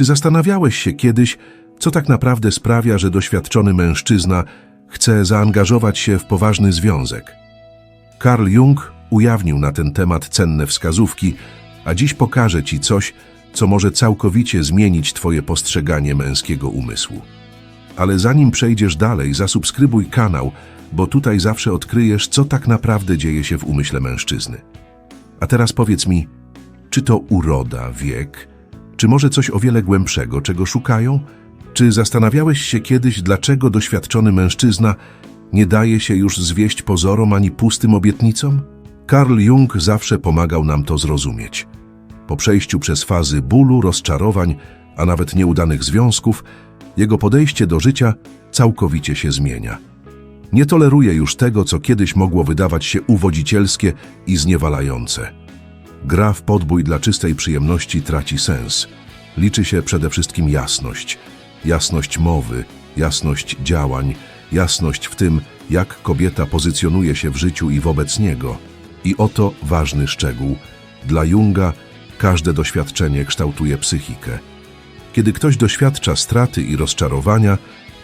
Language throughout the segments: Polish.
Czy zastanawiałeś się kiedyś, co tak naprawdę sprawia, że doświadczony mężczyzna chce zaangażować się w poważny związek? Carl Jung ujawnił na ten temat cenne wskazówki, a dziś pokażę Ci coś, co może całkowicie zmienić Twoje postrzeganie męskiego umysłu. Ale zanim przejdziesz dalej, zasubskrybuj kanał, bo tutaj zawsze odkryjesz, co tak naprawdę dzieje się w umyśle mężczyzny. A teraz powiedz mi, czy to uroda, wiek, czy może coś o wiele głębszego, czego szukają? Czy zastanawiałeś się kiedyś, dlaczego doświadczony mężczyzna nie daje się już zwieść pozorom ani pustym obietnicom? Carl Jung zawsze pomagał nam to zrozumieć. Po przejściu przez fazy bólu, rozczarowań, a nawet nieudanych związków, jego podejście do życia całkowicie się zmienia. Nie toleruje już tego, co kiedyś mogło wydawać się uwodzicielskie i zniewalające. Gra w podbój dla czystej przyjemności traci sens. Liczy się przede wszystkim jasność. Jasność mowy, jasność działań, jasność w tym, jak kobieta pozycjonuje się w życiu i wobec niego. I oto ważny szczegół. Dla Junga każde doświadczenie kształtuje psychikę. Kiedy ktoś doświadcza straty i rozczarowania,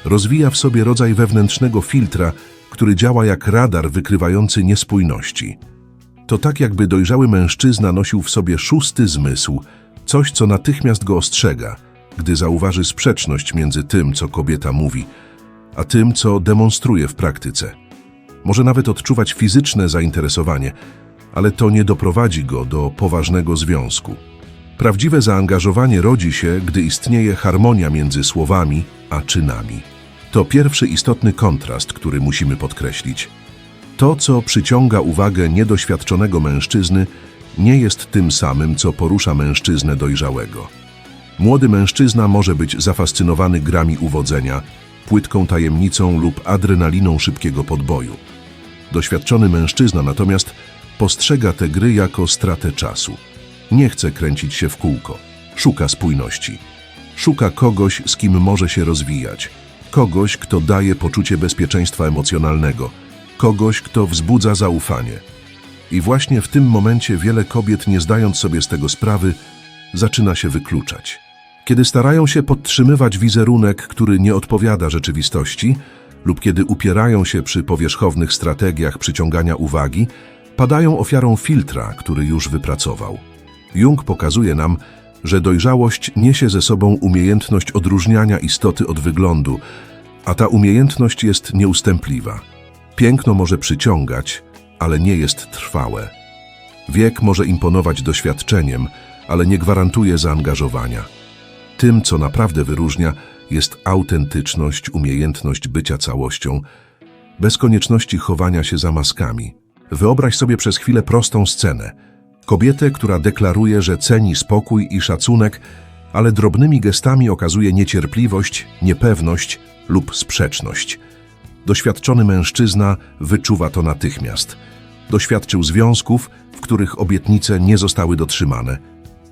rozwija w sobie rodzaj wewnętrznego filtra, który działa jak radar wykrywający niespójności. To tak jakby dojrzały mężczyzna nosił w sobie szósty zmysł, coś co natychmiast go ostrzega, gdy zauważy sprzeczność między tym, co kobieta mówi, a tym, co demonstruje w praktyce. Może nawet odczuwać fizyczne zainteresowanie, ale to nie doprowadzi go do poważnego związku. Prawdziwe zaangażowanie rodzi się, gdy istnieje harmonia między słowami a czynami. To pierwszy istotny kontrast, który musimy podkreślić. To, co przyciąga uwagę niedoświadczonego mężczyzny, nie jest tym samym, co porusza mężczyznę dojrzałego. Młody mężczyzna może być zafascynowany grami uwodzenia, płytką tajemnicą lub adrenaliną szybkiego podboju. Doświadczony mężczyzna natomiast postrzega te gry jako stratę czasu. Nie chce kręcić się w kółko. Szuka spójności. Szuka kogoś, z kim może się rozwijać. Kogoś, kto daje poczucie bezpieczeństwa emocjonalnego. Kogoś, kto wzbudza zaufanie. I właśnie w tym momencie wiele kobiet, nie zdając sobie z tego sprawy, zaczyna się wykluczać. Kiedy starają się podtrzymywać wizerunek, który nie odpowiada rzeczywistości, lub kiedy upierają się przy powierzchownych strategiach przyciągania uwagi, padają ofiarą filtra, który już wypracował. Jung pokazuje nam, że dojrzałość niesie ze sobą umiejętność odróżniania istoty od wyglądu, a ta umiejętność jest nieustępliwa. Piękno może przyciągać, ale nie jest trwałe. Wiek może imponować doświadczeniem, ale nie gwarantuje zaangażowania. Tym, co naprawdę wyróżnia, jest autentyczność, umiejętność bycia całością, bez konieczności chowania się za maskami. Wyobraź sobie przez chwilę prostą scenę. Kobietę, która deklaruje, że ceni spokój i szacunek, ale drobnymi gestami okazuje niecierpliwość, niepewność lub sprzeczność. Doświadczony mężczyzna wyczuwa to natychmiast. Doświadczył związków, w których obietnice nie zostały dotrzymane,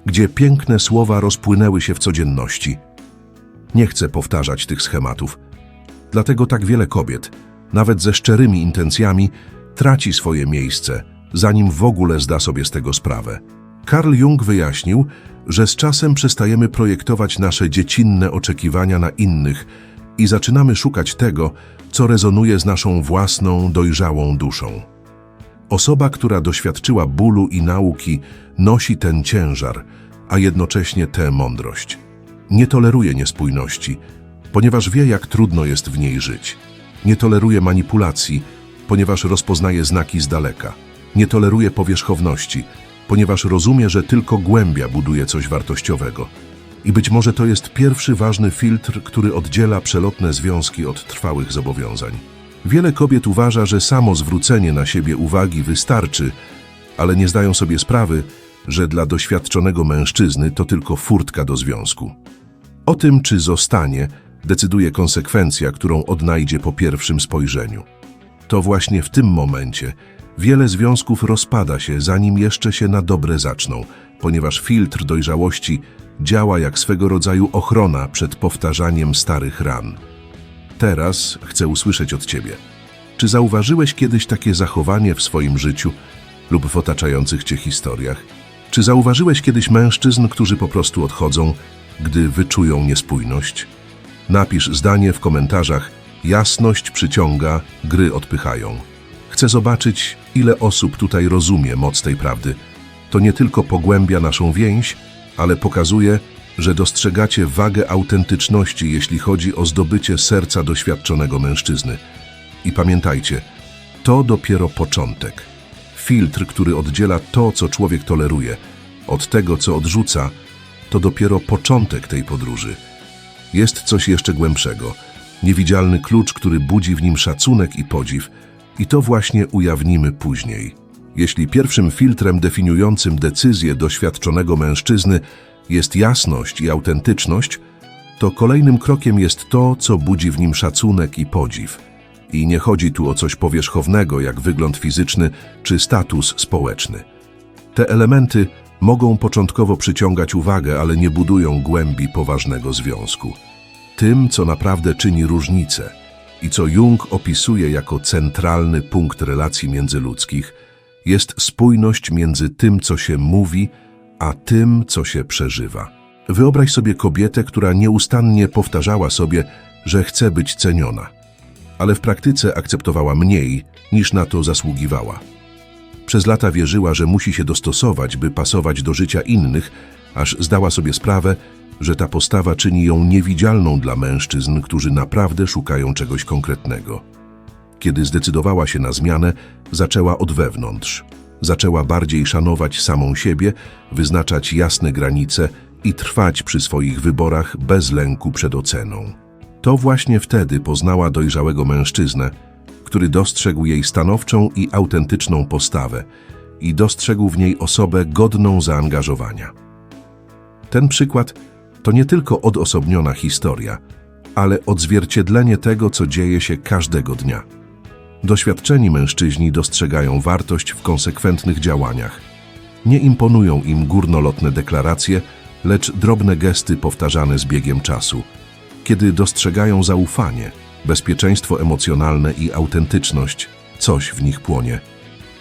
gdzie piękne słowa rozpłynęły się w codzienności. Nie chcę powtarzać tych schematów. Dlatego tak wiele kobiet, nawet ze szczerymi intencjami, traci swoje miejsce, zanim w ogóle zda sobie z tego sprawę. Carl Jung wyjaśnił, że z czasem przestajemy projektować nasze dziecinne oczekiwania na innych i zaczynamy szukać tego, co rezonuje z naszą własną, dojrzałą duszą. Osoba, która doświadczyła bólu i nauki, nosi ten ciężar, a jednocześnie tę mądrość. Nie toleruje niespójności, ponieważ wie, jak trudno jest w niej żyć. Nie toleruje manipulacji, ponieważ rozpoznaje znaki z daleka. Nie toleruje powierzchowności, ponieważ rozumie, że tylko głębia buduje coś wartościowego. I być może to jest pierwszy ważny filtr, który oddziela przelotne związki od trwałych zobowiązań. Wiele kobiet uważa, że samo zwrócenie na siebie uwagi wystarczy, ale nie zdają sobie sprawy, że dla doświadczonego mężczyzny to tylko furtka do związku. O tym, czy zostanie, decyduje konsekwencja, którą odnajdzie po pierwszym spojrzeniu. To właśnie w tym momencie wiele związków rozpada się, zanim jeszcze się na dobre zaczną, ponieważ filtr dojrzałości działa jak swego rodzaju ochrona przed powtarzaniem starych ran. Teraz chcę usłyszeć od Ciebie. Czy zauważyłeś kiedyś takie zachowanie w swoim życiu lub w otaczających Cię historiach? Czy zauważyłeś kiedyś mężczyzn, którzy po prostu odchodzą, gdy wyczują niespójność? Napisz zdanie w komentarzach. Jasność przyciąga, gry odpychają. Chcę zobaczyć, ile osób tutaj rozumie moc tej prawdy. To nie tylko pogłębia naszą więź, ale pokazuje, że dostrzegacie wagę autentyczności, jeśli chodzi o zdobycie serca doświadczonego mężczyzny. I pamiętajcie, to dopiero początek. Filtr, który oddziela to, co człowiek toleruje, od tego, co odrzuca, to dopiero początek tej podróży. Jest coś jeszcze głębszego. Niewidzialny klucz, który budzi w nim szacunek i podziw. I to właśnie ujawnimy później. Jeśli pierwszym filtrem definiującym decyzję doświadczonego mężczyzny jest jasność i autentyczność, to kolejnym krokiem jest to, co budzi w nim szacunek i podziw. I nie chodzi tu o coś powierzchownego, jak wygląd fizyczny czy status społeczny. Te elementy mogą początkowo przyciągać uwagę, ale nie budują głębi poważnego związku. Tym, co naprawdę czyni różnicę i co Jung opisuje jako centralny punkt relacji międzyludzkich, jest spójność między tym, co się mówi, a tym, co się przeżywa. Wyobraź sobie kobietę, która nieustannie powtarzała sobie, że chce być ceniona, ale w praktyce akceptowała mniej, niż na to zasługiwała. Przez lata wierzyła, że musi się dostosować, by pasować do życia innych, aż zdała sobie sprawę, że ta postawa czyni ją niewidzialną dla mężczyzn, którzy naprawdę szukają czegoś konkretnego. Kiedy zdecydowała się na zmianę, zaczęła od wewnątrz. Zaczęła bardziej szanować samą siebie, wyznaczać jasne granice i trwać przy swoich wyborach bez lęku przed oceną. To właśnie wtedy poznała dojrzałego mężczyznę, który dostrzegł jej stanowczą i autentyczną postawę i dostrzegł w niej osobę godną zaangażowania. Ten przykład to nie tylko odosobniona historia, ale odzwierciedlenie tego, co dzieje się każdego dnia. Doświadczeni mężczyźni dostrzegają wartość w konsekwentnych działaniach. Nie imponują im górnolotne deklaracje, lecz drobne gesty powtarzane z biegiem czasu. Kiedy dostrzegają zaufanie, bezpieczeństwo emocjonalne i autentyczność, coś w nich płonie.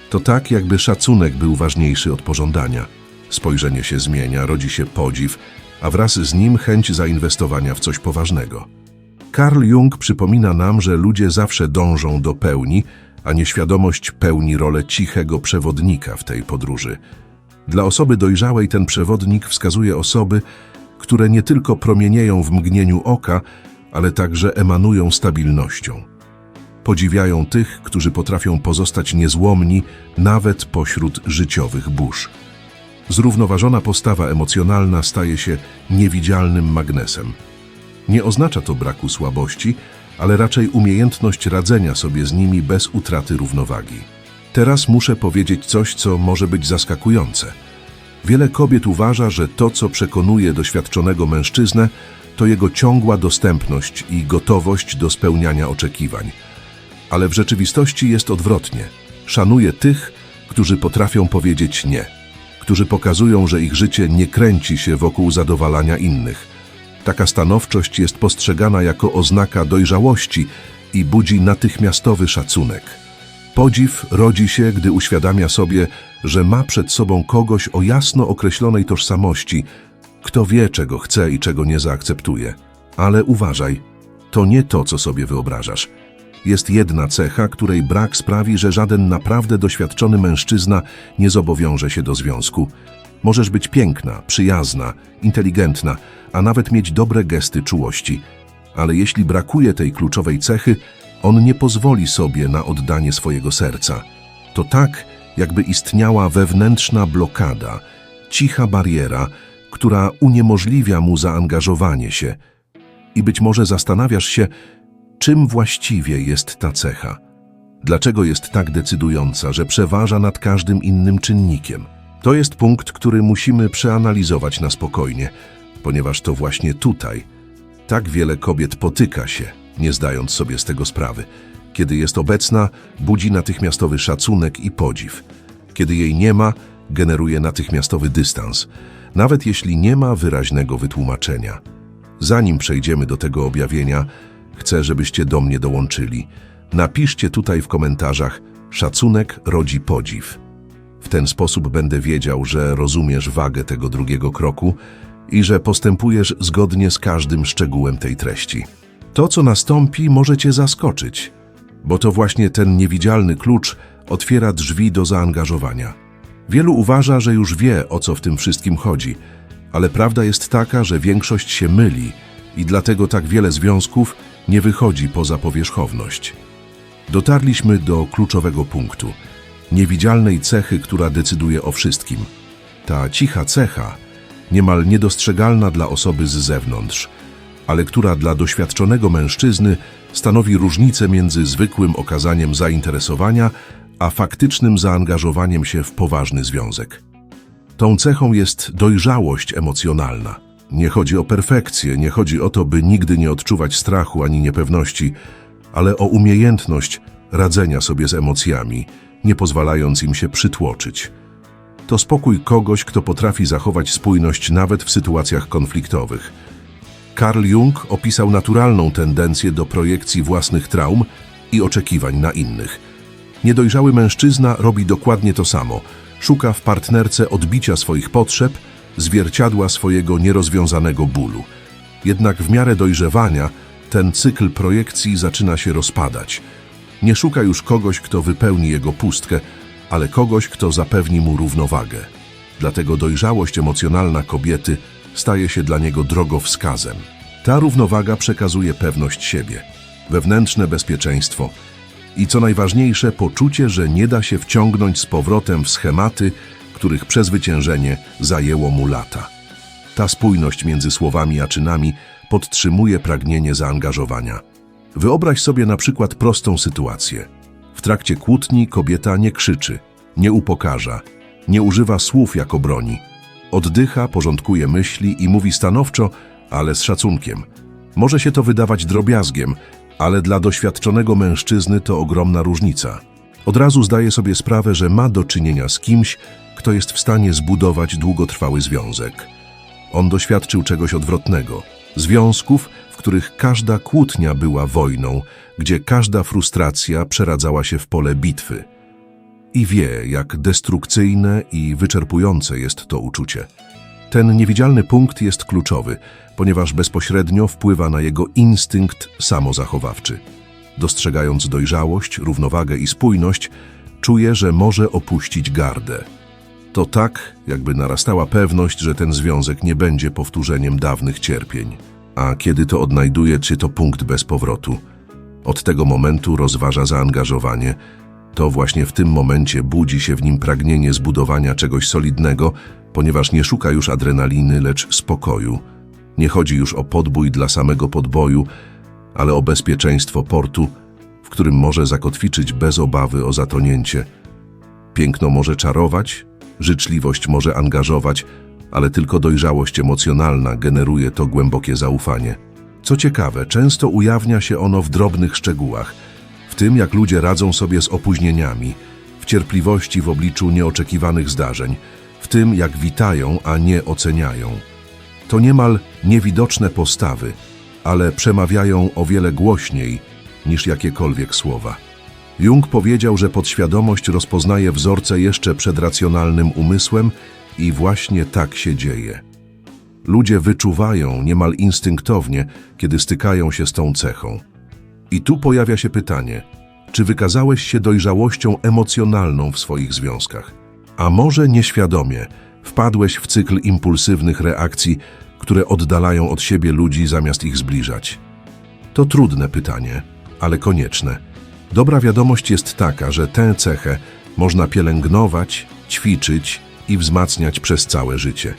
To tak, jakby szacunek był ważniejszy od pożądania. Spojrzenie się zmienia, rodzi się podziw, a wraz z nim chęć zainwestowania w coś poważnego. Carl Jung przypomina nam, że ludzie zawsze dążą do pełni, a nieświadomość pełni rolę cichego przewodnika w tej podróży. Dla osoby dojrzałej ten przewodnik wskazuje osoby, które nie tylko promienieją w mgnieniu oka, ale także emanują stabilnością. Podziwiają tych, którzy potrafią pozostać niezłomni nawet pośród życiowych burz. Zrównoważona postawa emocjonalna staje się niewidzialnym magnesem. Nie oznacza to braku słabości, ale raczej umiejętność radzenia sobie z nimi bez utraty równowagi. Teraz muszę powiedzieć coś, co może być zaskakujące. Wiele kobiet uważa, że to, co przekonuje doświadczonego mężczyznę, to jego ciągła dostępność i gotowość do spełniania oczekiwań. Ale w rzeczywistości jest odwrotnie. Szanuje tych, którzy potrafią powiedzieć nie, którzy pokazują, że ich życie nie kręci się wokół zadowalania innych. Taka stanowczość jest postrzegana jako oznaka dojrzałości i budzi natychmiastowy szacunek. Podziw rodzi się, gdy uświadamia sobie, że ma przed sobą kogoś o jasno określonej tożsamości, kto wie, czego chce i czego nie zaakceptuje. Ale uważaj, to nie to, co sobie wyobrażasz. Jest jedna cecha, której brak sprawi, że żaden naprawdę doświadczony mężczyzna nie zobowiąże się do związku. Możesz być piękna, przyjazna, inteligentna, a nawet mieć dobre gesty czułości. Ale jeśli brakuje tej kluczowej cechy, on nie pozwoli sobie na oddanie swojego serca. To tak, jakby istniała wewnętrzna blokada, cicha bariera, która uniemożliwia mu zaangażowanie się. I być może zastanawiasz się, czym właściwie jest ta cecha. Dlaczego jest tak decydująca, że przeważa nad każdym innym czynnikiem? To jest punkt, który musimy przeanalizować na spokojnie, ponieważ to właśnie tutaj tak wiele kobiet potyka się, nie zdając sobie z tego sprawy. Kiedy jest obecna, budzi natychmiastowy szacunek i podziw. Kiedy jej nie ma, generuje natychmiastowy dystans, nawet jeśli nie ma wyraźnego wytłumaczenia. Zanim przejdziemy do tego objawienia, chcę, żebyście do mnie dołączyli. Napiszcie tutaj w komentarzach szacunek rodzi podziw. W ten sposób będę wiedział, że rozumiesz wagę tego drugiego kroku i że postępujesz zgodnie z każdym szczegółem tej treści. To, co nastąpi, może cię zaskoczyć, bo to właśnie ten niewidzialny klucz otwiera drzwi do zaangażowania. Wielu uważa, że już wie, o co w tym wszystkim chodzi, ale prawda jest taka, że większość się myli i dlatego tak wiele związków nie wychodzi poza powierzchowność. Dotarliśmy do kluczowego punktu niewidzialnej cechy, która decyduje o wszystkim. Ta cicha cecha, niemal niedostrzegalna dla osoby z zewnątrz, ale która dla doświadczonego mężczyzny stanowi różnicę między zwykłym okazaniem zainteresowania a faktycznym zaangażowaniem się w poważny związek. Tą cechą jest dojrzałość emocjonalna. Nie chodzi o perfekcję, nie chodzi o to, by nigdy nie odczuwać strachu ani niepewności, ale o umiejętność radzenia sobie z emocjami, nie pozwalając im się przytłoczyć. To spokój kogoś, kto potrafi zachować spójność nawet w sytuacjach konfliktowych. Carl Jung opisał naturalną tendencję do projekcji własnych traum i oczekiwań na innych. Niedojrzały mężczyzna robi dokładnie to samo. Szuka w partnerce odbicia swoich potrzeb, zwierciadła swojego nierozwiązanego bólu. Jednak w miarę dojrzewania ten cykl projekcji zaczyna się rozpadać. Nie szuka już kogoś, kto wypełni jego pustkę, ale kogoś, kto zapewni mu równowagę. Dlatego dojrzałość emocjonalna kobiety staje się dla niego drogowskazem. Ta równowaga przekazuje pewność siebie, wewnętrzne bezpieczeństwo i co najważniejsze poczucie, że nie da się wciągnąć z powrotem w schematy, których przezwyciężenie zajęło mu lata. Ta spójność między słowami a czynami podtrzymuje pragnienie zaangażowania. Wyobraź sobie na przykład prostą sytuację. W trakcie kłótni kobieta nie krzyczy, nie upokarza, nie używa słów jako broni. Oddycha, porządkuje myśli i mówi stanowczo, ale z szacunkiem. Może się to wydawać drobiazgiem, ale dla doświadczonego mężczyzny to ogromna różnica. Od razu zdaje sobie sprawę, że ma do czynienia z kimś, kto jest w stanie zbudować długotrwały związek. On doświadczył czegoś odwrotnego. Związków, których każda kłótnia była wojną, gdzie każda frustracja przeradzała się w pole bitwy. I wie, jak destrukcyjne i wyczerpujące jest to uczucie. Ten niewidzialny punkt jest kluczowy, ponieważ bezpośrednio wpływa na jego instynkt samozachowawczy. Dostrzegając dojrzałość, równowagę i spójność, czuje, że może opuścić gardę. To tak, jakby narastała pewność, że ten związek nie będzie powtórzeniem dawnych cierpień. A kiedy to odnajduje, czy to punkt bez powrotu. Od tego momentu rozważa zaangażowanie. To właśnie w tym momencie budzi się w nim pragnienie zbudowania czegoś solidnego, ponieważ nie szuka już adrenaliny, lecz spokoju. Nie chodzi już o podbój dla samego podboju, ale o bezpieczeństwo portu, w którym może zakotwiczyć bez obawy o zatonięcie. Piękno może czarować, życzliwość może angażować, ale tylko dojrzałość emocjonalna generuje to głębokie zaufanie. Co ciekawe, często ujawnia się ono w drobnych szczegółach, w tym jak ludzie radzą sobie z opóźnieniami, w cierpliwości w obliczu nieoczekiwanych zdarzeń, w tym jak witają, a nie oceniają. To niemal niewidoczne postawy, ale przemawiają o wiele głośniej niż jakiekolwiek słowa. Jung powiedział, że podświadomość rozpoznaje wzorce jeszcze przed racjonalnym umysłem i właśnie tak się dzieje. Ludzie wyczuwają niemal instynktownie, kiedy stykają się z tą cechą. I tu pojawia się pytanie, czy wykazałeś się dojrzałością emocjonalną w swoich związkach? A może nieświadomie wpadłeś w cykl impulsywnych reakcji, które oddalają od siebie ludzi zamiast ich zbliżać? To trudne pytanie, ale konieczne. Dobra wiadomość jest taka, że tę cechę można pielęgnować, ćwiczyć i wzmacniać przez całe życie.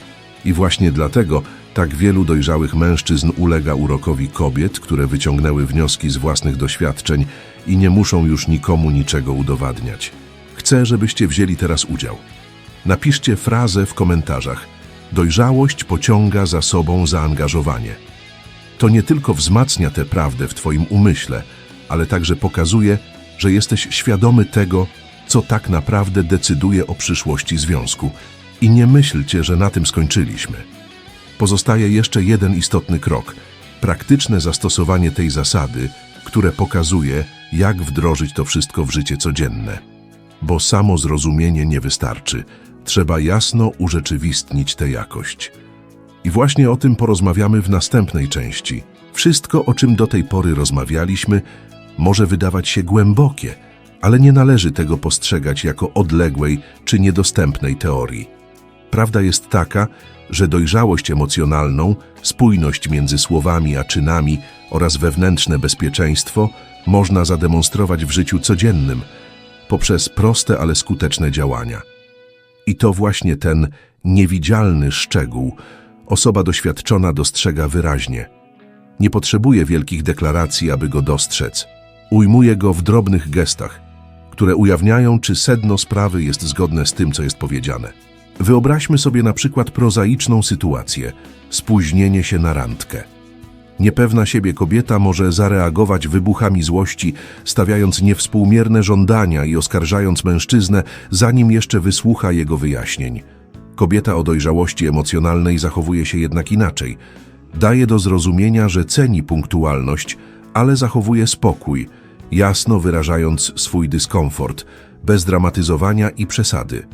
I właśnie dlatego tak wielu dojrzałych mężczyzn ulega urokowi kobiet, które wyciągnęły wnioski z własnych doświadczeń i nie muszą już nikomu niczego udowadniać. Chcę, żebyście wzięli teraz udział. Napiszcie frazę w komentarzach. Dojrzałość pociąga za sobą zaangażowanie. To nie tylko wzmacnia tę prawdę w Twoim umyśle, ale także pokazuje, że jesteś świadomy tego, co tak naprawdę decyduje o przyszłości związku. I nie myślcie, że na tym skończyliśmy. Pozostaje jeszcze jeden istotny krok praktyczne zastosowanie tej zasady, które pokazuje, jak wdrożyć to wszystko w życie codzienne. Bo samo zrozumienie nie wystarczy, trzeba jasno urzeczywistnić tę jakość. I właśnie o tym porozmawiamy w następnej części. Wszystko, o czym do tej pory rozmawialiśmy, może wydawać się głębokie, ale nie należy tego postrzegać jako odległej czy niedostępnej teorii. Prawda jest taka, że dojrzałość emocjonalną, spójność między słowami a czynami oraz wewnętrzne bezpieczeństwo można zademonstrować w życiu codziennym poprzez proste, ale skuteczne działania. I to właśnie ten niewidzialny szczegół osoba doświadczona dostrzega wyraźnie. Nie potrzebuje wielkich deklaracji, aby go dostrzec. Ujmuje go w drobnych gestach, które ujawniają, czy sedno sprawy jest zgodne z tym, co jest powiedziane. Wyobraźmy sobie na przykład prozaiczną sytuację spóźnienie się na randkę. Niepewna siebie kobieta może zareagować wybuchami złości, stawiając niewspółmierne żądania i oskarżając mężczyznę, zanim jeszcze wysłucha jego wyjaśnień. Kobieta o dojrzałości emocjonalnej zachowuje się jednak inaczej. Daje do zrozumienia, że ceni punktualność, ale zachowuje spokój, jasno wyrażając swój dyskomfort, bez dramatyzowania i przesady.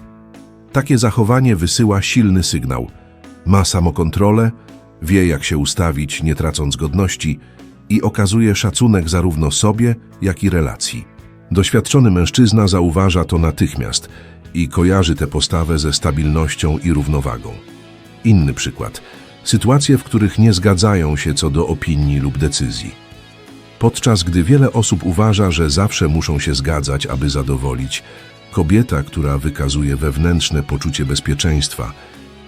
Takie zachowanie wysyła silny sygnał. Ma samokontrolę, wie jak się ustawić, nie tracąc godności i okazuje szacunek zarówno sobie, jak i relacji. Doświadczony mężczyzna zauważa to natychmiast i kojarzy tę postawę ze stabilnością i równowagą. Inny przykład. Sytuacje, w których nie zgadzają się co do opinii lub decyzji. Podczas gdy wiele osób uważa, że zawsze muszą się zgadzać, aby zadowolić, kobieta, która wykazuje wewnętrzne poczucie bezpieczeństwa,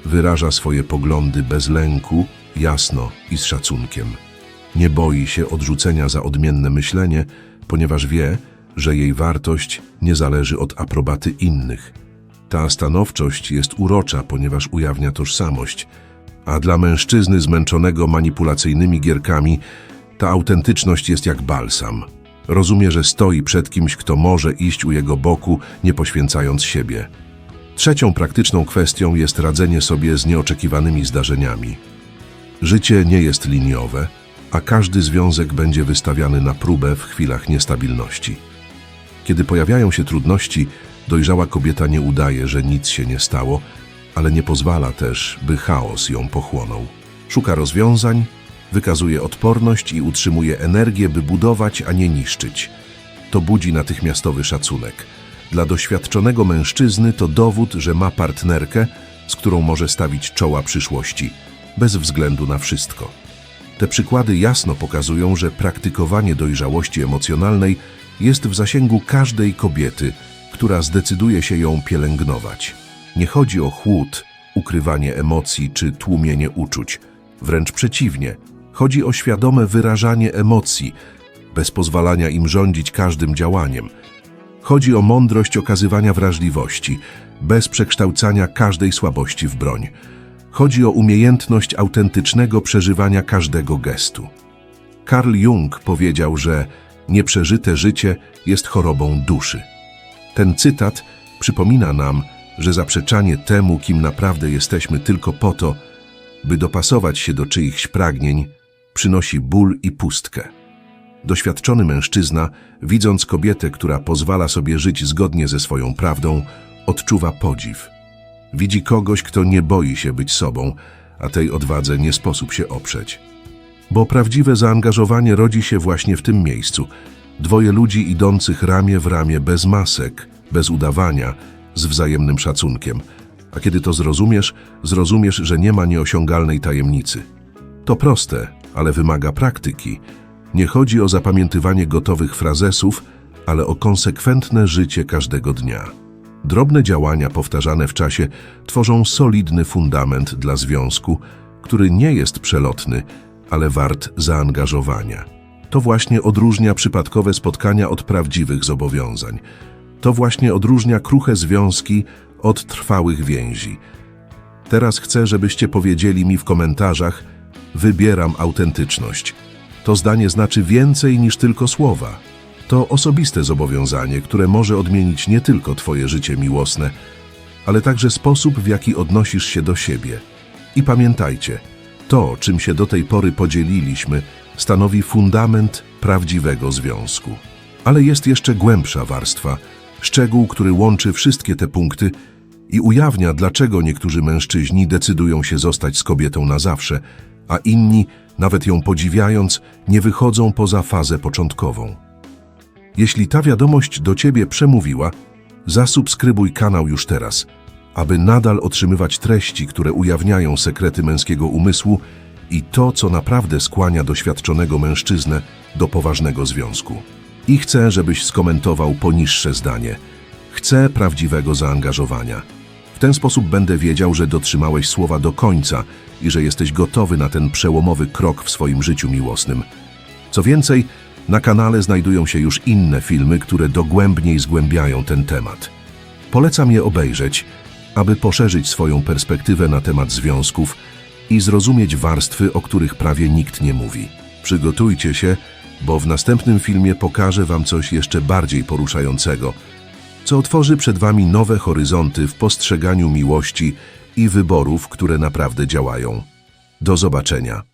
wyraża swoje poglądy bez lęku, jasno i z szacunkiem. Nie boi się odrzucenia za odmienne myślenie, ponieważ wie, że jej wartość nie zależy od aprobaty innych. Ta stanowczość jest urocza, ponieważ ujawnia tożsamość, a dla mężczyzny zmęczonego manipulacyjnymi gierkami ta autentyczność jest jak balsam. Rozumie, że stoi przed kimś, kto może iść u jego boku, nie poświęcając siebie. Trzecią praktyczną kwestią jest radzenie sobie z nieoczekiwanymi zdarzeniami. Życie nie jest liniowe, a każdy związek będzie wystawiany na próbę w chwilach niestabilności. Kiedy pojawiają się trudności, dojrzała kobieta nie udaje, że nic się nie stało, ale nie pozwala też, by chaos ją pochłonął. Szuka rozwiązań, wykazuje odporność i utrzymuje energię, by budować, a nie niszczyć. To budzi natychmiastowy szacunek. Dla doświadczonego mężczyzny to dowód, że ma partnerkę, z którą może stawić czoła przyszłości, bez względu na wszystko. Te przykłady jasno pokazują, że praktykowanie dojrzałości emocjonalnej jest w zasięgu każdej kobiety, która zdecyduje się ją pielęgnować. Nie chodzi o chłód, ukrywanie emocji czy tłumienie uczuć. Wręcz przeciwnie, chodzi o świadome wyrażanie emocji, bez pozwalania im rządzić każdym działaniem. Chodzi o mądrość okazywania wrażliwości, bez przekształcania każdej słabości w broń. Chodzi o umiejętność autentycznego przeżywania każdego gestu. Carl Jung powiedział, że nieprzeżyte życie jest chorobą duszy. Ten cytat przypomina nam, że zaprzeczanie temu, kim naprawdę jesteśmy tylko po to, by dopasować się do czyichś pragnień, przynosi ból i pustkę. Doświadczony mężczyzna, widząc kobietę, która pozwala sobie żyć zgodnie ze swoją prawdą, odczuwa podziw. Widzi kogoś, kto nie boi się być sobą, a tej odwadze nie sposób się oprzeć. Bo prawdziwe zaangażowanie rodzi się właśnie w tym miejscu. Dwoje ludzi idących ramię w ramię, bez masek, bez udawania, z wzajemnym szacunkiem. A kiedy to zrozumiesz, zrozumiesz, że nie ma nieosiągalnej tajemnicy. To proste, ale wymaga praktyki. Nie chodzi o zapamiętywanie gotowych frazesów, ale o konsekwentne życie każdego dnia. Drobne działania powtarzane w czasie tworzą solidny fundament dla związku, który nie jest przelotny, ale wart zaangażowania. To właśnie odróżnia przypadkowe spotkania od prawdziwych zobowiązań. To właśnie odróżnia kruche związki od trwałych więzi. Teraz chcę, żebyście powiedzieli mi w komentarzach: Wybieram autentyczność. To zdanie znaczy więcej niż tylko słowa. To osobiste zobowiązanie, które może odmienić nie tylko Twoje życie miłosne, ale także sposób, w jaki odnosisz się do siebie. I pamiętajcie, to, czym się do tej pory podzieliliśmy, stanowi fundament prawdziwego związku. Ale jest jeszcze głębsza warstwa, szczegół, który łączy wszystkie te punkty i ujawnia, dlaczego niektórzy mężczyźni decydują się zostać z kobietą na zawsze, a inni, nawet ją podziwiając, nie wychodzą poza fazę początkową. Jeśli ta wiadomość do Ciebie przemówiła, zasubskrybuj kanał już teraz, aby nadal otrzymywać treści, które ujawniają sekrety męskiego umysłu i to, co naprawdę skłania doświadczonego mężczyznę do poważnego związku. I chcę, żebyś skomentował poniższe zdanie. Chcę prawdziwego zaangażowania. Ten sposób będę wiedział, że dotrzymałeś słowa do końca i że jesteś gotowy na ten przełomowy krok w swoim życiu miłosnym. Co więcej, na kanale znajdują się już inne filmy, które dogłębniej zgłębiają ten temat. Polecam je obejrzeć, aby poszerzyć swoją perspektywę na temat związków i zrozumieć warstwy, o których prawie nikt nie mówi. Przygotujcie się, bo w następnym filmie pokażę Wam coś jeszcze bardziej poruszającego, co otworzy przed Wami nowe horyzonty w postrzeganiu miłości i wyborów, które naprawdę działają. Do zobaczenia.